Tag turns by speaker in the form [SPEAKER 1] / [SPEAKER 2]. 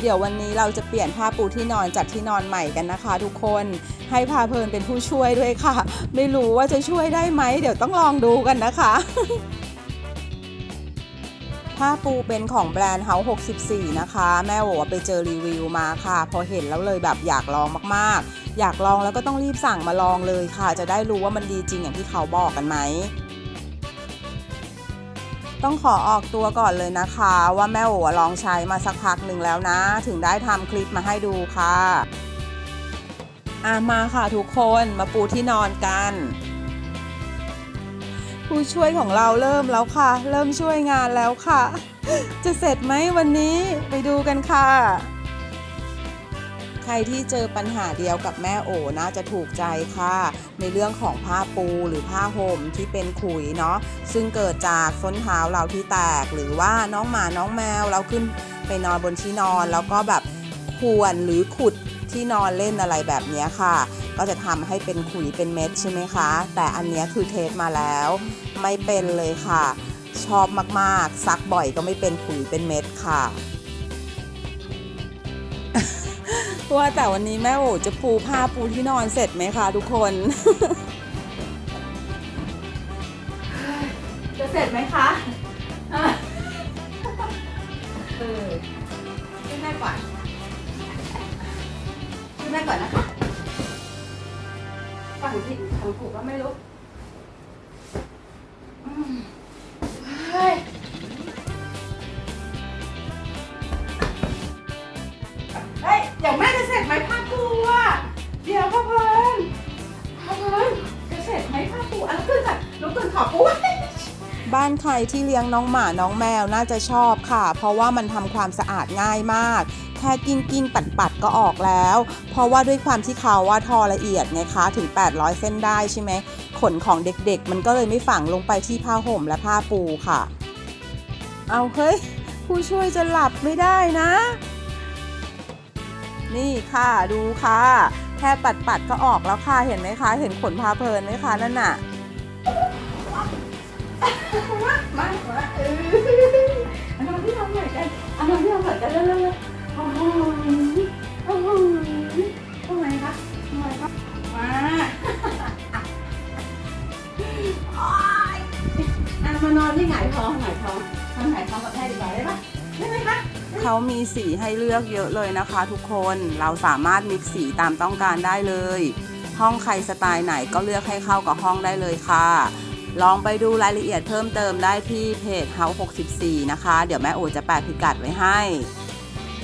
[SPEAKER 1] เดี๋ยววันนี้เราจะเปลี่ยนผ้าปูที่นอนจัดที่นอนใหม่กันนะคะ ทุกคนให้พาเพลินเป็นผู้ช่วยด้วยค่ะ ไม่รู้ว่าจะช่วยได้ไหมเดี๋ยวต้องลองดูกันนะคะผ้าปูเป็นของแบรนด์ House 64 นะคะ แม่โอ๋ไปเจอรีวิวมาค่ะ พอเห็นแล้วเลยแบบอยากลองมากๆ อยากลองแล้วก็ต้องรีบสั่งมาลองเลยค่ะ จะได้รู้ว่ามันดีจริงอย่างที่เขาบอกกันไหม ต้องขอออกตัวก่อนเลยนะคะ ว่าแม่โอ๋ลองใช้มาสักพักหนึ่งแล้วนะ ถึงได้ทำคลิปมาให้ดูค่ะอะมาค่ะทุกคนมาปูที่นอนกัน ผู้ช่วยของเราเริ่มแล้วค่ะ เริ่มช่วยงานแล้วค่ะ จะเสร็จไหมวันนี้ไปดูกันค่ะ รที่เจอปัญหาเดียวกับแม่โอน่าจะถูกใจค่ะ ในเรื่องของผ้าปูหรือผ้าห่มที่เป็นขุยเนาะซึ่งเกิดจากส้นเท้าเราที่แตก หรือว่าน้องหมาน้องแมวเราขึ้นไปนอนบนที่นอน แล้วก็แบบข่วนหรือขุดที่นอนเล่นอะไรแบบนี้ค่ะ ก็จะทำให้เป็นขุยเป็นเม็ดใช่ไหมคะ แต่อันนี้คือเทสมาแล้ว ไม่เป็นเลยค่ะ ชอบมากๆ ซักบ่อยก็ไม่เป็นขุยเป็นเม็ดค่ะ ว่าแต่วันนี้แม่โอ๋จะปูผ้าปูที่นอนเสร็จไหมคะทุกคน จะเสร็จไหมคะเออขึ้นแม่ก่อนขึ้นแม่ก่อนนะคะฝั่งที่ฝั่งกูก็ไม่รู้ ลุกขึ้นก่อนลุกขึ้นขอปูบ้านใครที่เลี้ยงน้องหมาน้องแมวน่าจะชอบค่ะ เพราะว่ามันทำความสะอาดง่ายมาก แค่กิ้งกิ้งปัดปัดก็ออกแล้ว เพราะว่าด้วยความที่เขาว่าทอละเอียดไงคะถึง 800 เส้นได้ใช่ไหมขนของเด็กๆ มันก็เลยไม่ฝังลงไปที่ผ้าห่มและผ้าปูค่ะ เอาเฮ้ย ผู้ช่วยจะหลับไม่ได้นะ นี่ค่ะดูค่ะ แค่ปัดปัดก็ออกแล้วค่ะเห็นไหมคะ เห็นขนพาเพลินไหมคะนั่นน่ะ มามามาเออเอานอนที่นอนเหมือนกันเอานอนที่นอนเหมือนกันเร็วๆๆโอ้โหโอ้โหทำไมคะทำไมคะมาอ๊ยอะมานอนที่หงายท้องหงายท้องนอนหงายท้องกับแม่ดีกว่าได้ปะได้ไหมคะเขามีสีให้เลือกเยอะเลยนะคะ ทุกคนเราสามารถมิกซ์สีตามต้องการได้เลย ห้องใครสไตล์ไหนก็เลือกให้เข้ากับห้องได้เลยค่ะ ลองไปดูรายละเอียดเพิ่มเติมได้ที่เพจ House 64 นะคะ เดี๋ยวแม่โอจะแปะพิกัดไว้ให้